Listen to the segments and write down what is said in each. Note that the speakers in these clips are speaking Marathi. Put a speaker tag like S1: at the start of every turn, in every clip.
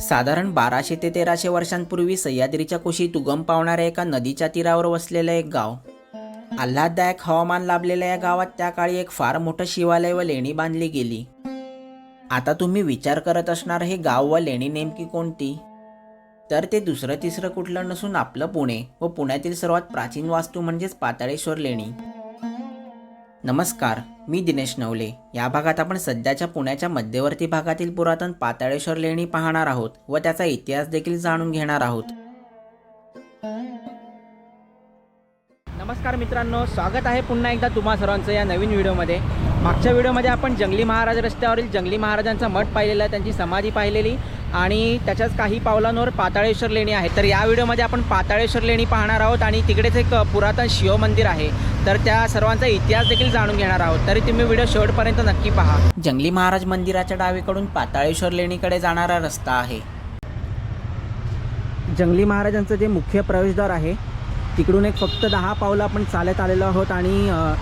S1: साधारण बाराशे ते तेराशे वर्षांपूर्वी सह्याद्रीच्या कुशीत उगम पावणाऱ्या एका नदीच्या तीरावर वसलेलं एक गाव. आल्हाददायक हवामान लाभलेल्या या गावात त्या काळी एक फार मोठं शिवालय व लेणी बांधली गेली. आता तुम्ही विचार करत असणार हे गाव व लेणी नेमकी कोणती? तर ते दुसरं तिसरं कुठलं नसून आपलं पुणे व पुण्यातील सर्वात प्राचीन वास्तू म्हणजेच पाताळेश्वर लेणी. नमस्कार मी दिनेश नवले. या भागात आपण सध्याच्या पुण्याच्या मध्यवर्ती भागातील पुरातन पाताळेश्वर लेणी पाहणार आहोत व त्याचा इतिहास देखील जाणून घेणार आहोत. नमस्कार मित्रांनो स्वागत आहे पुन्हा एकदा तुम्हा सर्वांचं या नवीन व्हिडिओमध्ये. मागच्या व्हिडिओमध्ये आपण जंगली महाराज रस्त्यावरील जंगली महाराजांचा मठ पाहिलेला आहे त्यांची समाधी पाहिलेली आणि त्याच्याच काही पावलांवर पाताळेश्वर लेणी आहे. तर या व्हिडिओमध्ये आपण पाताळेश्वर लेणी पाहणार आहोत आणि तिकडेच एक पुरातन शिव मंदिर आहे. तर त्या सर्वांचा इतिहास देखील जाणून घेणार आहोत. तरी तुम्ही व्हिडिओ शेवटपर्यंत नक्की पहा. जंगली महाराज मंदिराच्या डावीकडून पाताळेश्वर लेणीकडे जाणारा रस्ता आहे. जंगली महाराजांचं जे मुख्य प्रवेशद्वार आहे तिकडून एक फक्त दहा पावलं आपण चालत आलेलो आहोत आणि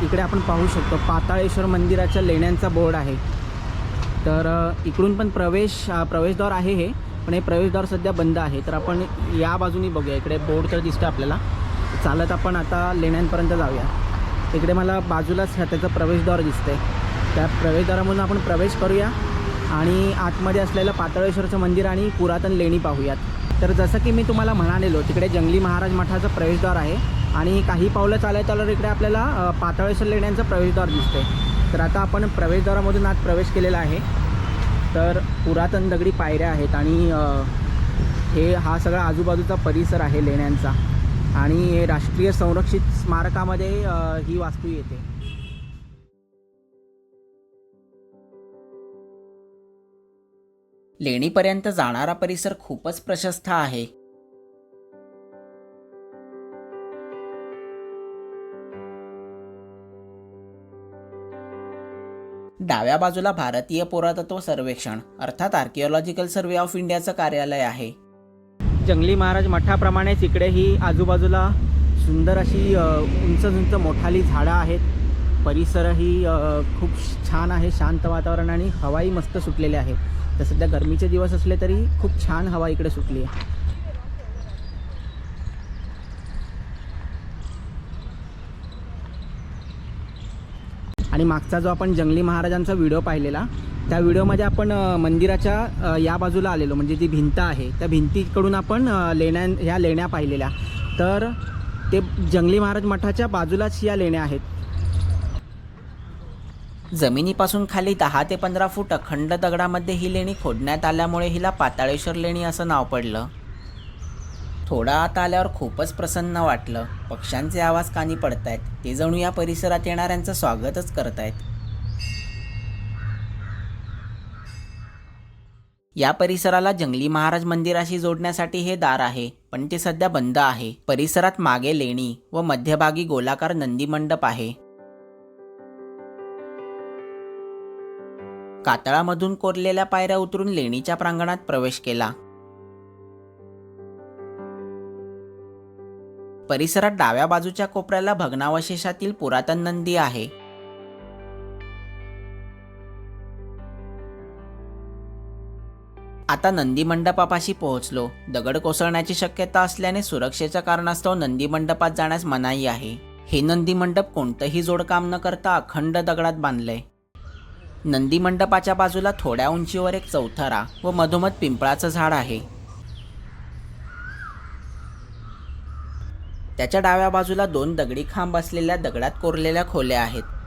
S1: इकडे आपण पाहू शकतो पाताळेश्वर मंदिराच्या लेण्यांचा बोर्ड आहे. तर इकडून पण प्रवेश प्रवेशद्वार आहे हे पण हे प्रवेशद्वार सध्या बंद आहे. तर आपण या बाजूनी बघूया. इकडे बोर्ड तर दिसतं आपल्याला. चालत आपण आता लेण्यांपर्यंत जाऊया. इकडे मला बाजूलाच ह्या त्याचं प्रवेशद्वार दिसतंय. त्या प्रवेशद्वारामधून आपण प्रवेश करूया आणि आतमध्ये असलेलं पाताळेश्वरचं मंदिर आणि पुरातन लेणी पाहूयात. तर जसं की मी तुम्हाला म्हणालेलो तिकडे जंगली महाराज मठाचं प्रवेशद्वार आहे आणि काही पावलं चालत आल्यावर इकडे आपल्याला पातळेश्वर पाताळेश्वर लेण्यांचं प्रवेशद्वार दिसतंय. तर आता आपण प्रवेशद्वारामधून आत प्रवेश केलेला आहे. तर पुरातन दगडी पायऱ्या आहेत आणि हे हा सगळा आजूबाजूचा परिसर आहे लेण्यांचा. आणि राष्ट्रीय संरक्षित स्मारकामध्ये ही वास्तू येते. लेणीपर्यंत जाणारा परिसर खूपच प्रशस्त आहे. डाव्या बाजूला भारतीय पुरातत्व सर्वेक्षण अर्थात आर्किओलॉजिकल सर्वे ऑफ इंडियाचं कार्यालय आहे. जंगली महाराज मठाप्रमाणेच इकडेही आजूबाजूला सुंदर अशी उंच उंच मोठाली झाडं आहेत. परिसरही खूप छान आहे शांत वातावरण आणि हवाही मस्त सुटलेली आहे. तर सध्या गरमीचे दिवस असले तरी खूप छान हवा इकडे सुटली आहे. आणि मागचा जो आपण जंगली महाराजांचा व्हिडिओ पाहिलेला त्या व्हिडिओमध्ये आपण मंदिराच्या या बाजूला आलेलो. म्हणजे जी भिंत आहे त्या भिंतीकडून आपण लेण्या ह्या लेण्या पाहिलेल्या. तर ते जंगली महाराज मठाच्या बाजूलाच या लेण्या आहेत. जमिनीपासून खाली दहा ते पंधरा फूट अखंड दगडामध्ये ही लेणी खोदण्यात आल्यामुळे हिला पाताळेश्वर लेणी असं नाव पडलं. थोडा आत आल्यावर खूपच प्रसन्न वाटलं. पक्ष्यांचे आवाज कानी पडतायत. ते जणू या परिसरात येणाऱ्यांचं स्वागतच करतायत. या परिसराला जंगली महाराज मंदिराशी जोडण्यासाठी हे दार आहे पण ते सध्या बंद आहे. परिसरात मागे लेणी व मध्यभागी गोलाकार नंदी मंडप आहे. कातळामधून कोरलेल्या पायऱ्या उतरून लेणीच्या प्रांगणात प्रवेश केला. परिसरात डाव्या बाजूच्या कोपऱ्याला भग्नावशेषातील पुरातन नंदी आहे. आता नंदी मंडपापाशी पोहोचलो. दगड कोसळण्याची शक्यता असल्याने सुरक्षेच्या कारणास्तव नंदी मंडपात जाण्यास मनाई आहे. हे नंदी मंडप कोणतंही जोडकाम न करता अखंड दगडात बांधलंय. नंदी मंडपाच्या बाजूला थोड्या उंचीवर एक चौथरा व मधोमध पिंपळाचं झाड आहे. त्याच्या डाव्या बाजूला दोन दगडी खांब असलेल्या दगडात कोरलेल्या खोल्या आहेत.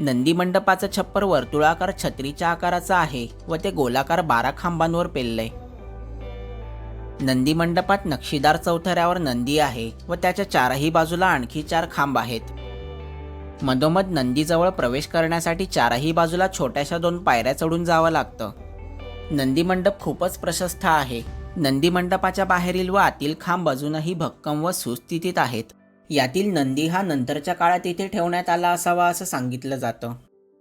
S1: नंदी मंडपाचं छप्पर वर्तुळाकार छत्रीच्या आकाराचं आहे व ते गोलाकार बारा खांबांवर पेललंय. नंदी मंडपात नक्षीदार चौथऱ्यावर नंदी आहे व त्याच्या चारही बाजूला आणखी चार खांब आहेत. मधोमध नंदीजवळ प्रवेश करण्यासाठी चारही बाजूला छोट्याशा दोन पायऱ्या चढून जावं लागतं. नंदी मंडप खूपच प्रशस्त आहे. नंदी मंडपाच्या बाहेरील व आतील खांब अजूनही भक्कम व सुस्थितीत आहेत. यातील नंदी हा नंतरच्या काळात इथे ठेवण्यात आला असावा असं सांगितलं जातं.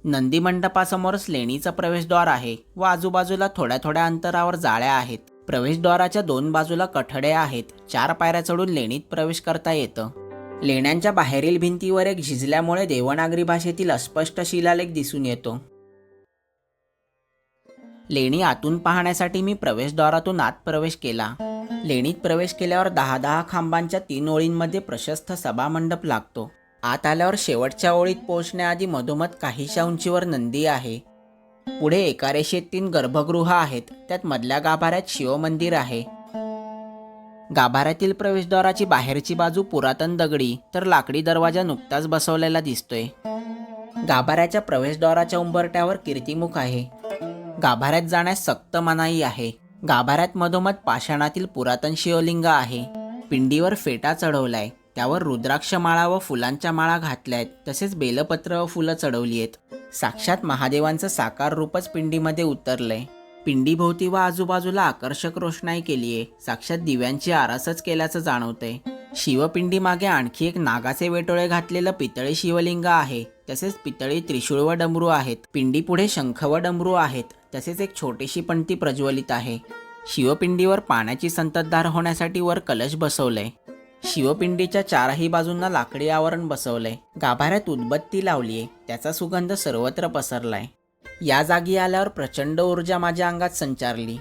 S1: नंदी मंडपासमोरच लेणीचं प्रवेशद्वार आहे व आजूबाजूला थोड्या थोड्या अंतरावर जाळ्या आहेत. प्रवेशद्वाराच्या दोन बाजूला कठडे आहेत. चार पायऱ्या चढून लेणीत प्रवेश करता येतं. लेण्यांच्या बाहेरील भिंतीवर एक झिजल्यामुळे देवनागरी भाषेतील अस्पष्ट शिलालेख दिसून येतो. लेणी आतून पाहण्यासाठी मी प्रवेशद्वारातून आत प्रवेश केला. लेणीत प्रवेश केल्यावर दहा दहा खांबांच्या तीन ओळींमध्ये प्रशस्त सभामंडप लागतो. आत आल्यावर शेवटच्या ओळीत पोहोचण्याआधी मधोमध काहीशा उंचीवर नंदी आहे. पुढे एका रेषेत तीन गर्भगृह आहेत. त्यात मधल्या गाभाऱ्यात शिवमंदिर आहे. गाभाऱ्यातील प्रवेशद्वाराची बाहेरची बाजू पुरातन दगडी तर लाकडी दरवाजा नुकताच बसवलेला दिसतोय. गाभाऱ्याच्या प्रवेशद्वाराच्या उंबरट्यावर कीर्तिमुख आहे. गाभाऱ्यात जाण्यास सक्त मनाई आहे. गाभाऱ्यात मधोमध पाषाणातील पुरातन शिवलिंग आहे. पिंडीवर फेटा चढवलाय. त्यावर रुद्राक्ष माळा व फुलांच्या माळा घातल्या आहेत तसेच बेलपत्र व फुलं चढवली आहेत साक्षात महादेवांचं साकार रूपच पिंडीमध्ये उतरलंय. पिंडीभोवती व आजूबाजूला आकर्षक रोषणाई केली आहे साक्षात दिव्यांची आरासच केल्याचं जाणवतंय. शिवपिंडी मागे आणखी एक नागाचे वेटोळे घातलेलं पितळी शिवलिंग आहे. तसेच पितळी त्रिशूळ व डमरू आहेत. पिंडी पुढे शंख व डमरू आहेत. तसेच एक छोटीशी पंटी प्रज्वलित आहे. शिवपिंडीवर पाण्याची संततधार होण्यासाठी वर कलश बसवलंय शिवपिंडीच्या चारही बाजूंना लाकडी आवरण बसवलंय गाभाऱ्यात उदबत्ती लावलीये. त्याचा सुगंध सर्वत्र पसरलाय. या जागी आल्यावर प्रचंड ऊर्जा माझ्या अंगात संचारली.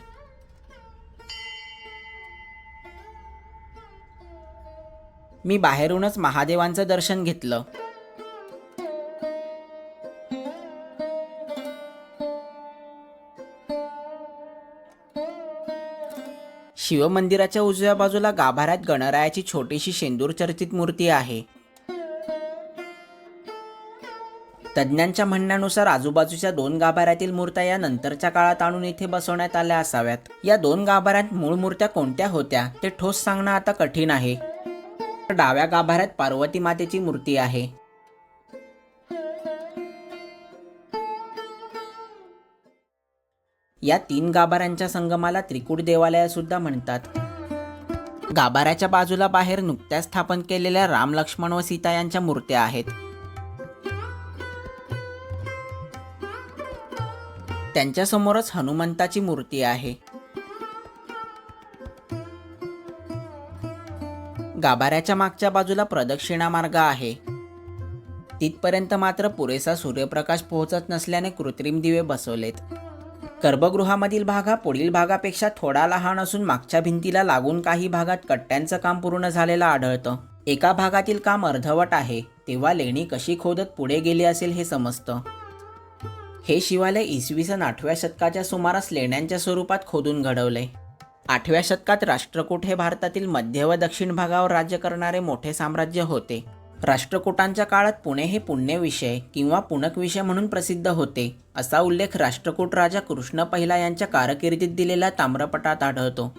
S1: मी बाहेरूनच महादेवांचं दर्शन घेतलं. शिवमंदिराच्या उजव्या बाजूला गाभाऱ्यात गणरायाची छोटीशी शेंदूर चर्चित मूर्ती आहे. तज्ज्ञांच्या म्हणण्यानुसार आजूबाजूच्या दोन गाभाऱ्यातील मूर्त्या या नंतरच्या काळात आणून इथे बसवण्यात आल्या असाव्यात. या दोन गाभाऱ्यात मूळ मूर्त्या कोणत्या होत्या ते ठोस सांगणं आता कठीण आहे. डाव्या गाभाऱ्यात पार्वती मातेची मूर्ती आहे. या तीन गाभाऱ्यांच्या संगमाला त्रिकूट देवालया सुद्धा म्हणतात. गाभाऱ्याच्या बाजूला बाहेर नुकत्याच स्थापन केलेल्या राम लक्ष्मण व सीता यांच्या मूर्त्या आहेत. त्यांच्यासमोरच हनुमंताची मूर्ती आहे. गाभाऱ्याच्या मागच्या बाजूला प्रदक्षिणा मार्ग आहे. तिथपर्यंत मात्र पुरेसा सूर्यप्रकाश पोहोचत नसल्याने कृत्रिम दिवे बसवलेत. गर्भगृहामधील भागा पुढील भागापेक्षा थोडा लहान असून मागच्या भिंतीला लागून काही भागात कट्ट्यांचं काम पूर्ण झालेलं आढळतं. एका भागातील काम अर्धवट आहे तेव्हा लेणी कशी खोदत पुढे गेली असेल हे समजतं. हे शिवालय इसवी सन आठव्या शतकाच्या सुमारास लेण्यांच्या स्वरूपात खोदून घडवले. आठव्या शतकात राष्ट्रकूट हे भारतातील मध्य व दक्षिण भागावर राज्य करणारे मोठे साम्राज्य होते. राष्ट्रकूटांच्या काळात पुणे हे पुण्यविषय किंवा पुणक विषय म्हणून प्रसिद्ध होते असा उल्लेख राष्ट्रकूट राजा कृष्ण पहिला यांच्या कारकिर्दीत दिलेल्या ताम्रपटात आढळतो.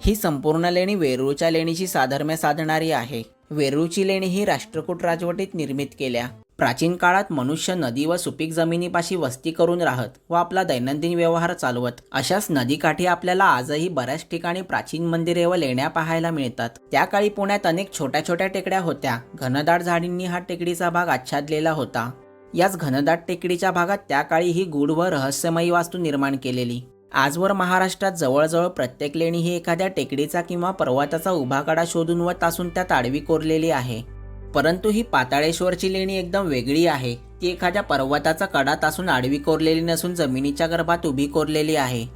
S1: ही संपूर्ण लेणी वेरूळच्या लेणीशी साधर्म्य साधणारी आहे. वेरूळची लेणी ही राष्ट्रकूट राजवटीत निर्मित केल्या. प्राचीन काळात मनुष्य नदी व सुपीक जमिनीपाशी वस्ती करून राहत व आपला दैनंदिन व्यवहार चालवत. अशाच नदीकाठी आपल्याला आजही बऱ्याच ठिकाणी प्राचीन मंदिरे व लेण्या पाहायला मिळतात. त्या काळी पुण्यात अनेक छोट्या छोट्या टेकड्या होत्या. घनदाट झाडींनी हा टेकडीचा भाग आच्छादलेला होता. याच घनदाट टेकडीच्या भागात त्या काळी ही गूढ व रहस्यमयी वास्तू निर्माण केलेली. आजवर महाराष्ट्रात जवळजवळ प्रत्येक लेणी ही एखाद्या टेकडीचा किंवा पर्वताचा उभा कडा शोधून व तासून त्यात आडवी कोरलेली आहे. परंतु ही पाताळेश्वरची लेणी एकदम वेगळी आहे. ती एखाद्या पर्वताचा कडात असून आडवी कोरलेली नसून जमिनीच्या गर्भात उभी कोरलेली आहे.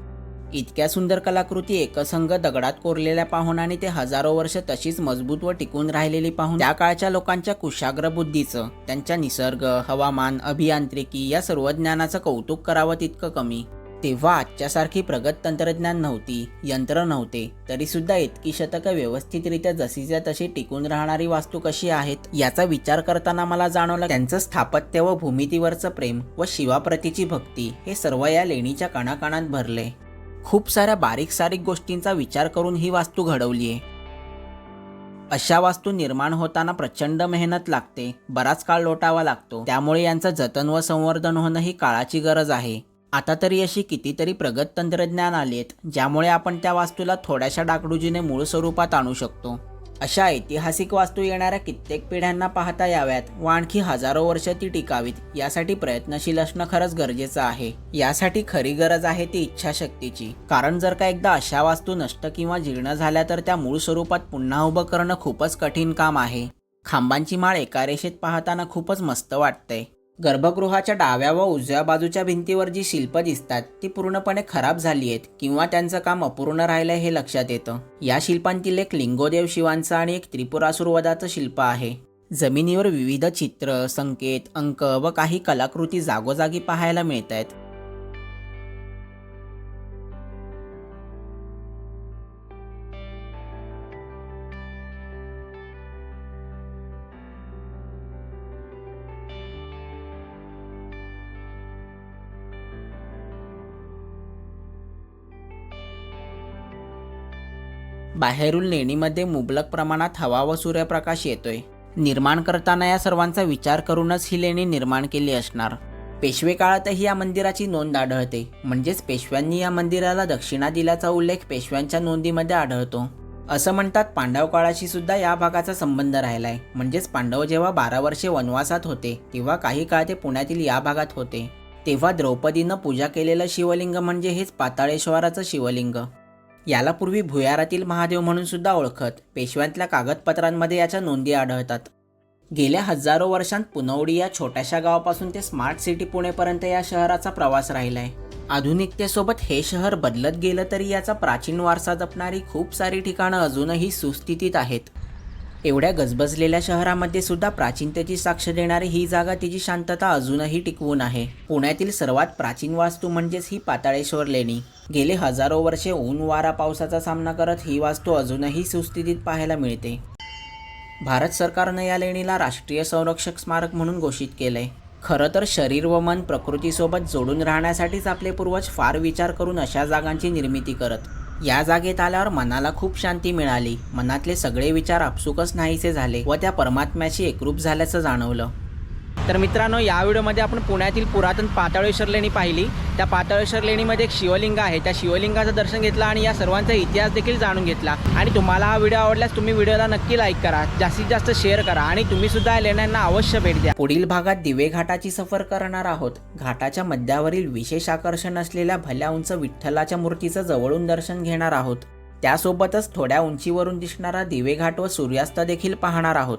S1: इतक्या सुंदर कलाकृती एकसंग दगडात कोरलेल्या पाहून आणि ते हजारो वर्ष तशीच मजबूत व टिकून राहिलेली पाहून त्या काळच्या लोकांच्या कुशाग्र बुद्धीचं त्यांच्या निसर्ग हवामान अभियांत्रिकी या सर्व ज्ञानाचं कौतुक करावं तितकं कमी. तेव्हा आजच्यासारखी प्रगत तंत्रज्ञान नव्हती यंत्र नव्हते तरीसुद्धा इतकी शतकं व्यवस्थितरित्या जशीच्या तशी टिकून राहणारी वास्तू कशी आहेत याचा विचार करताना मला जाणवलं त्यांचं स्थापत्य व भूमितीवरचं प्रेम व शिवाप्रतीची भक्ती हे सर्व या लेणीच्या कणाकणात भरले. खूप साऱ्या बारीक सारीक गोष्टींचा विचार करून ही वास्तू घडवली आहे अशा वास्तू निर्माण होताना प्रचंड मेहनत लागते बराच काळ लोटावा लागतो त्यामुळे यांचं जतन व संवर्धन होणं ही काळाची गरज आहे. आता तरी अशी कितीतरी प्रगत तंत्रज्ञान आलेत ज्यामुळे आपण त्या वास्तूला थोड्याशा डागडुजीने मूळ स्वरूपात आणू शकतो. अशा ऐतिहासिक वास्तू येणाऱ्या कित्येक पिढ्यांना पाहता याव्यात व आणखी हजारो वर्ष ती टिकावीत यासाठी प्रयत्नशील असणं खरंच गरजेचं आहे. यासाठी खरी गरज आहे ती इच्छाशक्तीची. कारण जर का एकदा अशा वास्तू नष्ट किंवा जीर्ण झाल्या तर त्या मूळ स्वरूपात पुन्हा उभं करणं खूपच कठीण काम आहे. खांबांची माळ एका रेषेत पाहताना खूपच मस्त वाटते गर्भगृहाच्या डाव्या व उजव्या बाजूच्या भिंतीवर जी शिल्प दिसतात ती पूर्णपणे खराब झाली आहेत किंवा त्यांचं काम अपूर्ण राहिलंय हे लक्षात येतं. या शिल्पांतील एक लिंगोदेव शिवांचं आणि एक त्रिपुरासुरवदाचं शिल्प आहे. जमिनीवर विविध चित्र संकेत अंक व काही कलाकृती जागोजागी पाहायला मिळत आहेत बाहेरून लेणीमध्ये मुबलक प्रमाणात हवा व सूर्यप्रकाश येतोय. निर्माण करताना या सर्वांचा विचार करूनच ही लेणी निर्माण केली असणार. पेशवे काळातही या मंदिराची नोंद आढळते. म्हणजेच पेशव्यांनी या मंदिराला दक्षिणा दिल्याचा उल्लेख पेशव्यांच्या नोंदीमध्ये आढळतो. असं म्हणतात पांडव काळाशी सुद्धा या भागाचा संबंध राहिलाय. म्हणजेच पांडव जेव्हा बारा वर्षे वनवासात होते तेव्हा काही काळ ते पुण्यातील या भागात होते. तेव्हा द्रौपदीनं पूजा केलेलं शिवलिंग म्हणजे हेच पाताळेश्वराचं शिवलिंग. याला पूर्वी भुयारातील महादेव म्हणून सुद्धा ओळखत. पेशव्यांतल्या कागदपत्रांमध्ये याच्या नोंदी आढळतात. गेल्या हजारो वर्षांत पुनवडी या छोट्याशा गावापासून ते स्मार्ट सिटी पुणेपर्यंत या शहराचा प्रवास राहिलाय. आधुनिकतेसोबत हे शहर बदलत गेलं तरी याचा प्राचीन वारसा जपणारी खूप सारी ठिकाणं अजूनही सुस्थितीत आहेत. एवढ्या गजबजलेल्या शहरामध्ये सुद्धा प्राचीनतेची साक्ष देणारी ही जागा तिची शांतता अजूनही टिकवून आहे. पुण्यातील सर्वात प्राचीन वास्तू म्हणजेच ही पाताळेश्वर लेणी. गेले हजारो वर्षे ऊन वारा पावसाचा सामना करत ही वास्तू अजूनही सुस्थितीत पाहायला मिळते. भारत सरकारने या लेणीला राष्ट्रीय संरक्षक स्मारक म्हणून घोषित केलंय. खरं तर शरीर व मन प्रकृतीसोबत जोडून राहण्यासाठीच आपले पूर्वज फार विचार करून अशा जागांची निर्मिती करत. या जागेत आल्यावर मनाला खूप शांती मिळाली. मनातले सगळे विचार आपसुकच नाहीसे झाले व त्या परमात्म्याशी एकरूप झाल्याचं जाणवलं. तर मित्रांनो या व्हिडिओमध्ये आपण पुण्यातील पुरातन पाताळेश्वर लेणी पाहिली. त्या पाताळेश्वर लेणीमध्ये एक शिवलिंग आहे. त्या शिवलिंगाचं दर्शन घेतलं आणि या सर्वांचा इतिहास देखील जाणून घेतला. आणि तुम्हाला हा व्हिडिओ आवडल्यास तुम्ही व्हिडिओला नक्की लाईक करा. जास्तीत जास्त शेअर करा आणि तुम्ही सुद्धा या लेण्यांना अवश्य भेट द्या. पुढील भागात दिवे घाटाची सफर करणार आहोत. घाटाच्या मध्यावरील विशेष आकर्षण असलेल्या भल्या उंच विठ्ठलाच्या मूर्तीचं जवळून दर्शन घेणार आहोत. त्यासोबतच थोड्या उंचीवरून दिसणारा दिवे घाट व सूर्यास्त देखील पाहणार आहोत.